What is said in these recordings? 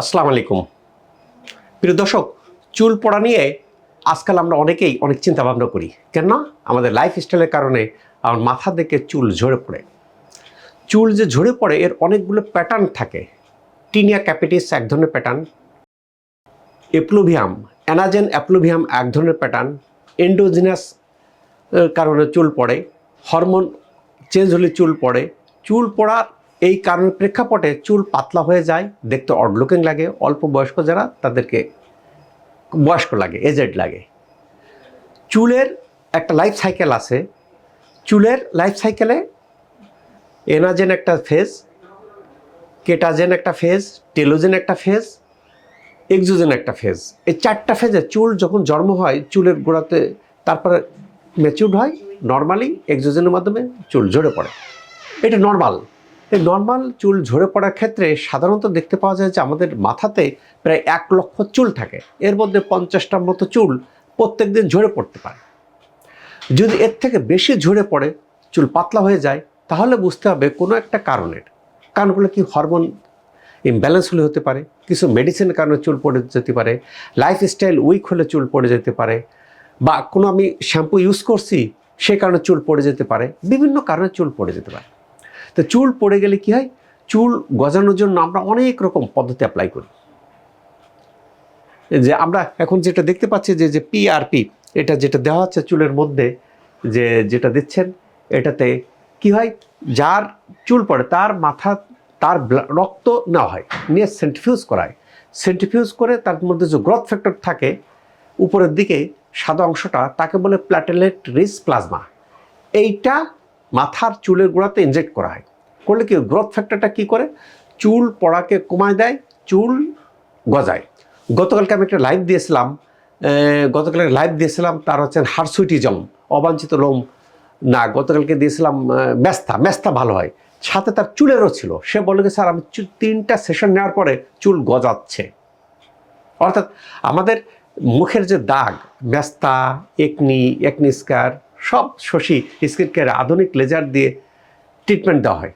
আসসালামু আলাইকুম। প্রিয় দর্শক, চুল পড়া নিয়ে আজকাল আমরা অনেকেই অনেক চিন্তা ভাবনা করি কেন আমাদের লাইফ স্টাইলের কারণে আমার মাথা থেকে চুল ঝরে পড়ে। চুল যে ঝরে পড়ে, এর অনেকগুলো প্যাটার্ন থাকে। টিনিয়া ক্যাপিটিস এক ধরনের প্যাটার্ন এপ্লোভিয়াম অ্যানাজেন অ্যাপ্লোভিয়াম এক ধরনের প্যাটার্ন এন্ডোজিনাস কারণে চুল পড়ে হরমোন চেঞ্জ হলে চুল পড়ে। চুল পড়ার এই কারণের প্রেক্ষাপটে চুল পাতলা হয়ে যায়, দেখতে অড লুকিং লাগে, অল্প বয়স্ক যারা তাদেরকে বয়স্ক লাগে এজেড লাগে। চুলের একটা লাইফ সাইকেল আছে। চুলের লাইফ সাইকেলে এনাজেন একটা ফেজ কেটাজেন একটা ফেজ টেলোজেন একটা ফেজ এক্সোজেন একটা ফেজ এই চারটা ফেজে চুল যখন জন্ম হয়, চুলের গোড়াতে তারপরে ম্যাচিউড হয় নর্মালি এক্সোজেনের মাধ্যমে চুল ঝরে পড়ে। এটা নর্মাল নর্মাল চুল ঝরে পড়ার ক্ষেত্রে সাধারণত দেখতে পাওয়া যায় যে আমাদের মাথাতে প্রায় এক লক্ষ চুল থাকে। এর মধ্যে পঞ্চাশটার মতো চুল প্রত্যেক দিন ঝরে পড়তে পারে। যদি এর থেকে বেশি ঝরে পড়ে, চুল পাতলা হয়ে যায়, তাহলে বুঝতে হবে কোনো একটা কারণের। কারণগুলো কি? হরমোন ইমব্যালেন্স হলে হতে পারে, কিছু মেডিসিনের কারণে চুল পড়ে যেতে পারে লাইফস্টাইল উইক হলে চুল পড়ে যেতে পারে, বা কোনো আমি শ্যাম্পু ইউজ করছি, সে কারণে চুল পড়ে যেতে পারে, বিভিন্ন কারণে চুল পড়ে যেতে পারে। তো চুল পড়ে গেলে কি হয়? চুল গজানোর জন্য আমরা অনেক রকম পদ্ধতি অ্যাপ্লাই করি। যে আমরা এখন যেটা দেখতে পাচ্ছি যে যে পিআরপি এটা যেটা দেওয়া হচ্ছে চুলের মধ্যে, যে যেটা দিচ্ছেন, এটাতে কি হয়? যার চুল পড়ে, তার মাথা, তার রক্ত নেওয়া হয়, নিয়ে সেন্টিফিউজ করায় সেন্টিফিউজ করে তার মধ্যে যে গ্রোথ ফ্যাক্টর থাকে, উপরের দিকে সাদা অংশটা, তাকে বলে প্ল্যাটেলেট রিস প্লাজমা এইটা মাথার চুলের গোড়াতে ইনজেক্ট করা হয়। করলে কি গ্রোথ ফ্যাক্টরটা কী করে? চুল পড়াকে কমায় দেয় চুল গজায়। গতকালকে আমি একটা লাইভ দিয়েছিলাম গতকালকে লাইভ দিয়েছিলাম তার হচ্ছে হারসুইটিজম অবাঞ্ছিত লোম। না গতকালকে দিয়েছিলাম আহ, মেস্তা মেস্তা ভালো হয়। সাথে তার চুলেরও ছিল। সে বলে যে স্যার আমি তিনটা সেশন নেওয়ার পরে চুল গজাচ্ছে। অর্থাৎ আমাদের মুখের যে দাগ মেস্তা একনি একনিস্কার সব শশী স্কিন কেয়ার আধুনিক লেজার দিয়ে ট্রিটমেন্ট দেওয়া হয়।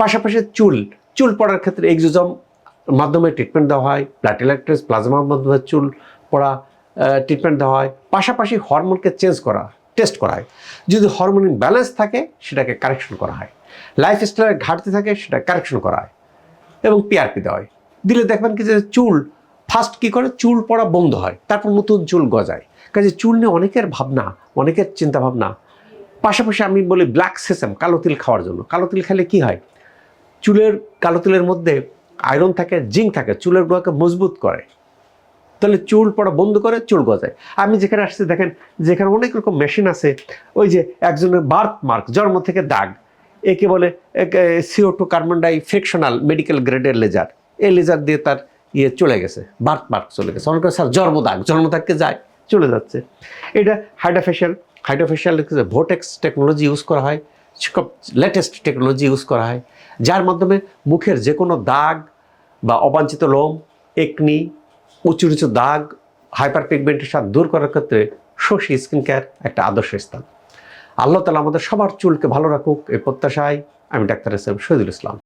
পাশাপাশি চুল চুল পড়ার ক্ষেত্রে এক্সোজম মাধ্যমে ট্রিটমেন্ট দেওয়া হয় প্লাটিলাক্ট্রেস প্লাজমার মাধ্যমে চুল পড়া ট্রিটমেন্ট দেওয়া হয়। পাশাপাশি হরমোনকে চেঞ্জ করা টেস্ট করা হয়। যদি হরমোন ব্যালেন্স থাকে, সেটাকে কারেকশন করা হয়। লাইফস্টাইলের ঘাটতি থাকে, সেটা কারেকশন করা হয় এবং পিআরপি দেওয়া হয়। দিলে দেখবেন কি যে চুল ফার্স্ট কি করে? চুল পড়া বন্ধ হয়, তারপর নতুন চুল গজায়। কাজে চুল নিয়ে অনেকের ভাবনা, অনেকের চিন্তা ভাবনা পাশাপাশি আমি বলি ব্ল্যাক সেসাম কালো তিল খাওয়ার জন্য। কালো তিল খেলে কি হয়? চুলের, কালো তিলের মধ্যে আয়রন থাকে জিঙ্ক থাকে, চুলের গোড়াকে মজবুত করে। তাহলে চুল পড়া বন্ধ করে, চুল গজায়। আমি যেখানে আসছি, দেখেন, যেখানে অনেক রকম মেশিন আছে, ওই যে একজনের বার্থ মার্ক জন্ম থেকে দাগ। একে বলে CO two carbon die fractional medical গ্রেডের লেজার এই লেজার দিয়ে তার ইয়ে চলে গেছে, বার্থ মার্ক চলে গেছে। অনেক স্যার, জন্মদাগ, জন্মদাগকে যায়, চলে যাচ্ছে। এটা hydrofacial hydrofacial vortex technology use করা হয় খুব লেটেস্ট টেকনোলজি ইউজ করা হয়, যার মাধ্যমে মুখের যে কোনো দাগ বা অবাঞ্ছিত লোম একনি উঁচু নিচু দাগ হাইপার পিগমেন্টেশন দূর করার ক্ষেত্রে শশী স্কিন কেয়ার একটা আদর্শ স্থান। আল্লাহ তালা আমাদের সবার চুলকে ভালো রাখুক, এই প্রত্যাশায় আমি doctor S M Shahidul Islam.